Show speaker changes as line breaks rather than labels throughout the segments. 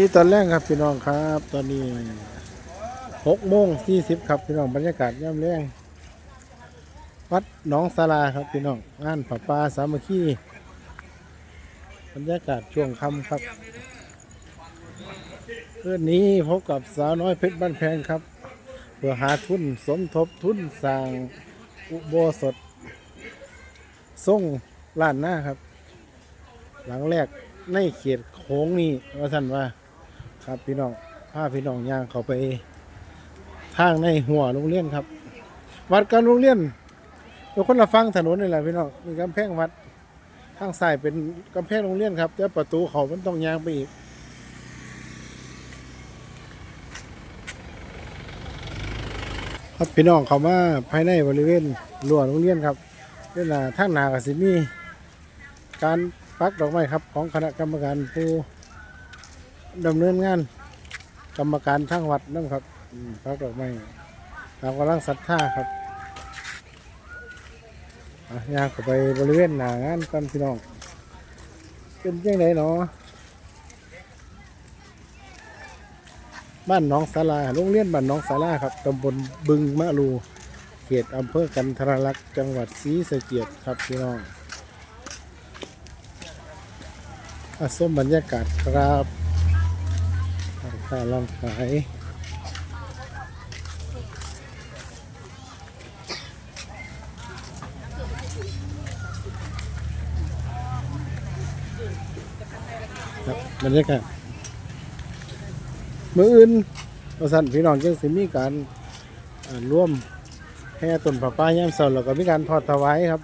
นี่ตอนแรกครับพี่น้องครับ ตอนนี้หกโมงสี่สิบครับพี่น้องบรรยากาศย่ำแรงวัดหนองสาราครับพี่น้องงานผาป่าสามัคคีบรรยากาศช่วงค่ำครับเรื่องนี้พบกับสาวน้อยเพชรบ้านแพงครับ เพื่อหาทุนสมทบทุนสร้างอุโบสถส่งล้านหน้าครับ หลังแรกในเขตโค้งนี่ว่าท่านว่า ครับพี่น้องพาพี่น้องย่างเขาไปทางในหัวโรงเรียนครับ วัดกับโรงเรียนอยู่คนละฟังถนนนี่แหละพี่น้องมีกำแพงวัดทางซ้ายเป็นกำแพงโรงเรียนครับแต่ประตูเขามันต้องย่างไปอีกครับพี่น้องเขามาภายในบริเวณรั้วโรงเรียนครับเวลาทางหนากสิมีการปักดอกไม้ครับของคณะกรรมการผู้ ดำเนินงาน กรรมการทั้งวัดนั่นครับอืมปักดอกไม้ตามกำลังศรัทธาครับอยางเข้าไปบริเวณหน้างานกันพี่น้อง เป็นยังไงเนาะบ้านน้องสาลาโรงเรียนบ้านน้องสาลาครับตำบลบึงมะลูเขตอำเภอกันทรลักษ์จังหวัดศรีสะเกษครับพี่น้องอาสมบรรยากาศครับ ค้าร้านขายครับบรรยากาศมืออื่นประสันพี่น้องจังสิมีการร่วมแห่ต้นผ้าป่ายามเสาร์แล้วก็มีการทอดถวายครับ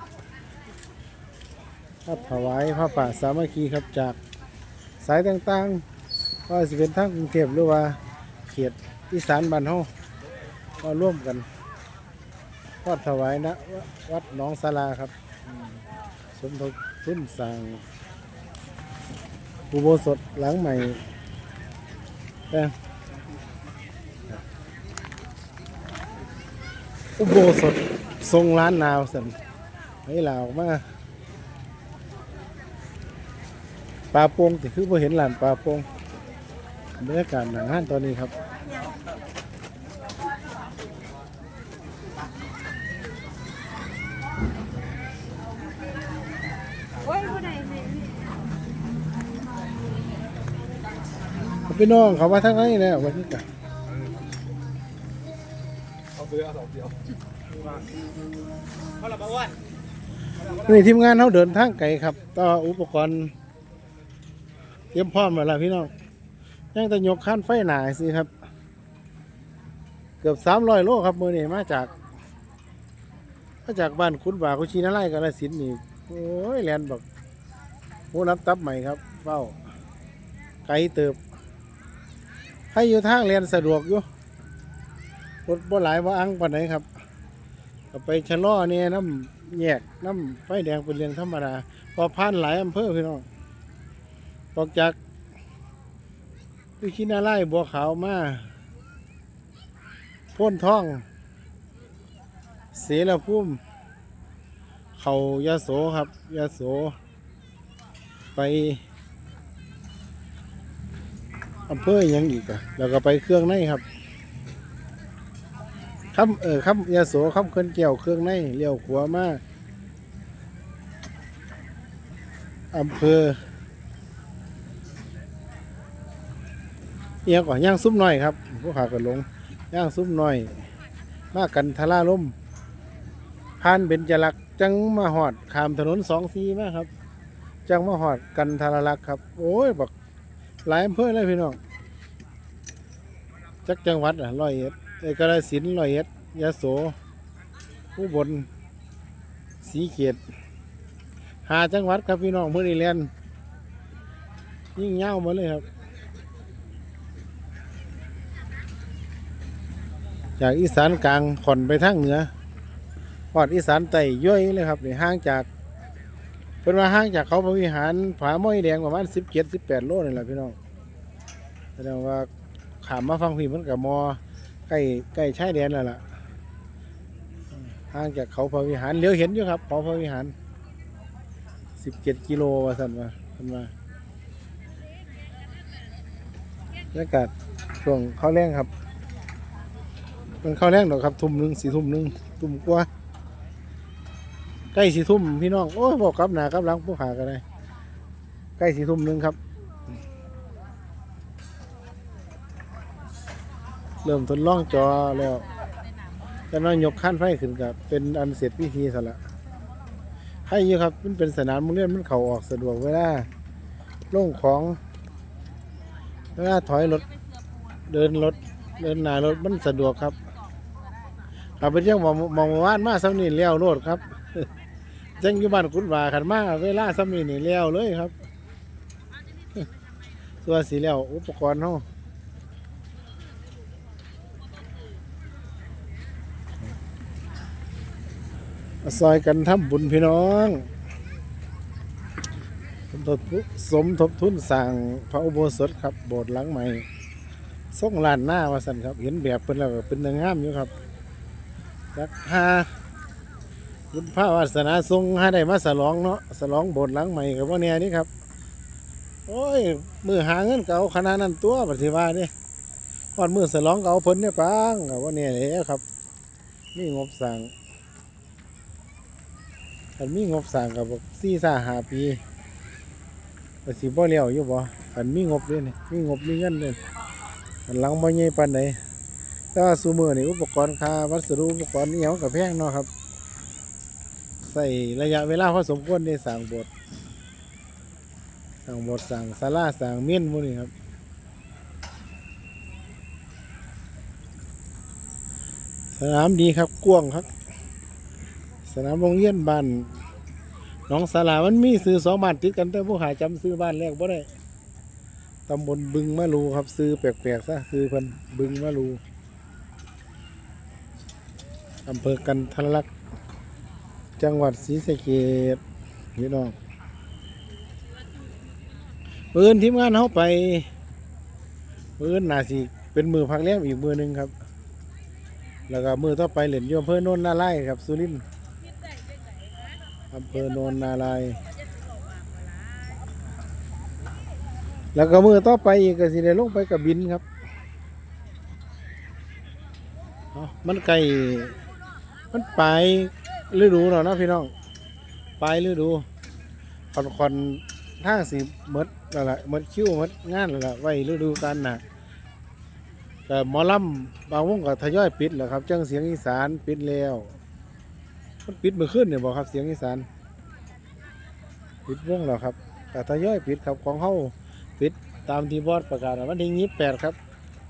ทอดถวายพระป่าสามัคคีครับจากสายต่างๆ ว่าสิเป็นทางกรุงเทพหรือว่าเขตอีสานบ้านเฮาก็ร่วมกันทอดถวายนะวัดหนองสาราครับ สมทบทุนสร้างอุโบสถหลังใหม่แต่อุโบสถทรงล้านนาวสันให้ลาออกมาปลาโปงแต่คือพอเห็นหลานปลาโปง บรรยากาศหนังห้านตอนนี้ครับพี่น้องเขามาทั้งนั้นแล้ววันนี้กัน
เอาซื้อสองเดียวเพราะเราบอกว่า
นี่ทีมงานเขาเดินทางไกลครับ ต่ออุปกรณ์เตรียมพร้อมมาแล้วพี่น้อง ยังแต่ยกขั้นไฟหนาสิครับ เกือบสามร้อยโลครับมือนี่มาจาก มาจากบ้านคุณบ่าคุชินาไล่กาลสินนี่โอ้ยแลนบอกผู้นับตับใหม่ครับเฝ้า ไกลเติบให้อยู่ทางเรียนสะดวกอยู่รถบ่หลายบ่อังปานไหนครับก็ไปชะล่อเนี่ยน้ำแยกน้ำไฟแดงเป็นเรื่องธรรมดาพอผ่านหลายอำเภอพี่น้องออกจาก วิชินาไล่บัวขาวมาพ้นท้อง เสรภูมิเขายาโสครับยาโส ไปอำเภอยังอีกอะแล้วก็ไปเครื่องในครับคำเออคำยาโสคำเคินเกี่ยวเครื่องในเลี้ยวขวามาอำเภอ เอียงก่อนย่างซุ้มหน่อยครับพวกขากันลงย่างซุ้มหน่อย มากันทาราล่มผ่านเบญจลักษ์จังมาหอดขามถนนสองซีมาครับ จังมาหอดกันทาราลักษ์ครับ โอ้ยบักหลายอำเภอเลยพี่น้องจักจังหวัดอะร้อยเอ็ดเอกราสินร้อยเอ็ดยะโสผู้บนสีเขียดหาจังหวัดครับพี่น้องเมื่อนี้เรียนยิ่งเง่าวมาเลยครับ จากอีสานกลางขอนไปทางเหนือพอดอีสานใต้ย่อยเลยครับนี่ห่างจากเป็นว่าห่างจากเขาพระวิหารผาม้อยแดงประมาณสิบเจ็ดสิบแปดโลนี่แหละพี่น้องแสดงว่าขามมาฟังพี่มันกับมอใกล้ใกล้ชายแดนแล้วล่ะห่างจากเขาพระวิหารเลี้ยวเห็นอยู่ครับเขาพระวิหารสิบเจ็ดกิโลว่าสันว่าสันว่าบรรยากาศช่วงเข้าวแรงครับ มันเข้าแรงดอกครับ ทุ่มหนึ่งสี่ทุ่มหนึ่งทุ่มกว่าใกล้สี่ทุ่มพี่น้อง โอ้ยบอกกับหนากับหลังผู้หากันเลยใกล้สี่ทุ่มหนึ่งครับ เริ่มทดลองจอแล้วจะน้อยยกขั้นไฟขึ้นกับเป็นอันเสร็จพิธีสละให้เยอะครับ มันเป็นสนามโรงเรียนมันเข่าออกสะดวกเวลาลงของเวลาถอยรถ เดินรถ เดินหน้ารถมันสะดวกครับ เอาไปเที่ยวมองมองว่านมาซ้ำนี่เลี้ยวโลดครับจังอยู่บ้านคุณว่าขันมาเวลาซ้ำนี่นี่เลี้ยวเลยครับตัวสีเลี้ยวอุปกรณ์เฮาซอยกันทำบุญพี่น้องสมทบทุนสร้างพระอุโบสถครับโบสถ์หลังใหม่ส่งลานหน้าวาสันครับ เห็นแบบเป็นแล้วเป็นเนื้องามอยู่ครับ จักหาบุญพระวาสนาทรงให้ได้มาสลองเนาะสลองโบสถ์หลังใหม่กับว่าเนี่ยนี่ครับ โอ้ยมือหาเงินเก่าขนาดนั้นตัวปฏิวัตินี่ยพอดมือสลองเก่าพ้นเนี่ยปังกับว่าเนี่ยแหล้วครับนี่งบสั่งคันมีงบสร้างกับสี่สาหาปีก็สิบ่เลี้ยวอยู่บ่คันมีงบเด้นี่มีงบมีเงินเด้คันหลังบ่ใหญ่ปานใด แต่ว่าซุมื้อนี่อุปกรณ์ค่าวัสดุอุปกรณ์นี่หยังก็แพงเนาะครับ ใส่ระยะเวลาพอสมควรในสร้างบสถ์สร้างบสถ์สร้างศาลาสร้างเมียนหมู่นี่ครับสนามดีครับกว้างครับ สนามโรงเรียนบ้านหนองสารามันมีซื้อสองบ้านติดกันแต่ผู้หาจำซื้อบ้านแรกบ่ได้ตำบลบึงมะลูครับ ซื้อแปลกๆซะซื้อเพิ่นบึงมะลู อำเภอกันทรลักษ์จังหวัดศรีสะเกษพี่น้องปืนทีมงานเขาไปปืนนาสิเป็นมือพักเลี้ยงอีกมือหนึ่งครับ แล้วก็มือต่อไปเหรียญโยมเพื่อโนนนาไล่ครับสุรินทร์อำเภอโนนนาไลายแล้วก็มือต่อไปอีกก็สิได้ลงไปกับบินครับมันไก่ มันปลายฤดูเนาะนะพี่น้องปลายฤดูคอนคอนๆทางสีมดแล้วล่ะมดคิ้วมดงานแล้วล่ะไว้ฤดูกันนะแต่หมอลำบางวงก็ทยอยปิดแหละครับจังเสียงอีสานปิดแล้วมันปิดเมื่อคืนเนี่ยบอกครับเสียงอีสานปิดวงแล้วครับแต่ทยอยปิดครับของเข้าปิดตามที่บอสประกาศวันที่ยี่แปดครับ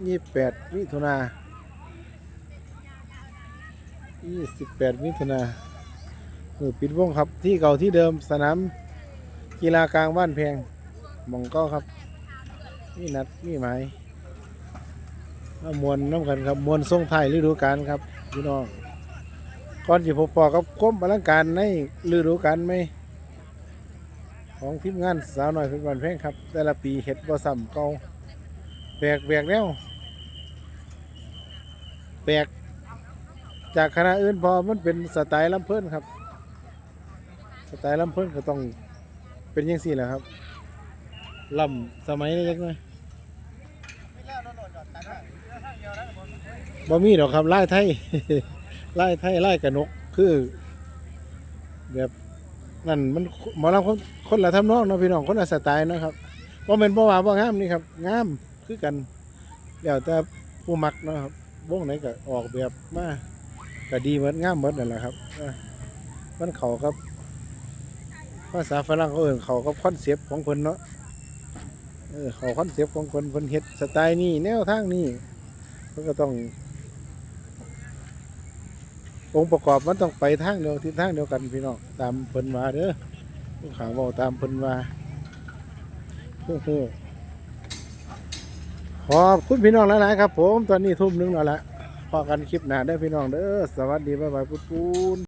ยี่แปดมิถุนา ยี่สิบแปดมิถุนามือปิดวงครับที่เก่าที่เดิมสนามกีฬากลางบ้านแพงมองก็ครับนี่นัดนี่หมายมามวนน้ำกันครับมวนส่งไทยฤดูกาลครับพี่น้องก่อนที่พบปอกับก้มอลังการในฤดูกาลไหมของทีมงานสาวน้อยเป็นวันแพงครับ แต่ละปีเห็ดบ่ซ้ำเก่าแปลกแปลกแล้วแปลก จากคณะอื่นพอมันเป็นสไตล์ลำเพิ่นครับ สไตล์ลำเพิ่นก็ต้องเป็นยังสี่แหละครับลำสมัยนี้เล็กน้อยบ่มีดอกครับไล่ไทยไล่ไทยไล่กระนกคือแบบนั่นมันหมอลำคนคนละทำนองเนาะพี่น้องคนละสไตล์นะครับว่าเป็นบ่ว่าบ่งามนี่ครับงามคือกันแล้วแต่ผู้มักเนาะครับวงไหนก็ออกแบบมา ก็ดีเหมือนง่ามเหมือนนั่นแหละครับมันเขาครับภาษาฝรั่งเขาเอ่นเขากับคอนเซปต์ของเพิ่นเนาะเออเขาคอนเซปต์ของเพิ่นเพิ่นเฮ็ดสไตล์นี้แนวทางนี้มันก็ต้อง องค์ประกอบมันต้องไปทางเดียวทิศทางเดียวกันพี่น้องตามเพิ่นว่าเด้อผู้ข่าวบอกตามเพิ่นว่าโอ้โหขอบคุณพี่น้องหลายๆครับ ผมตอนนี้ทุ่มหนึงแล้วละ พอกันคลิปหน้าได้พี่น้องเด้อสวัสดีบ๊ายบายปุ้น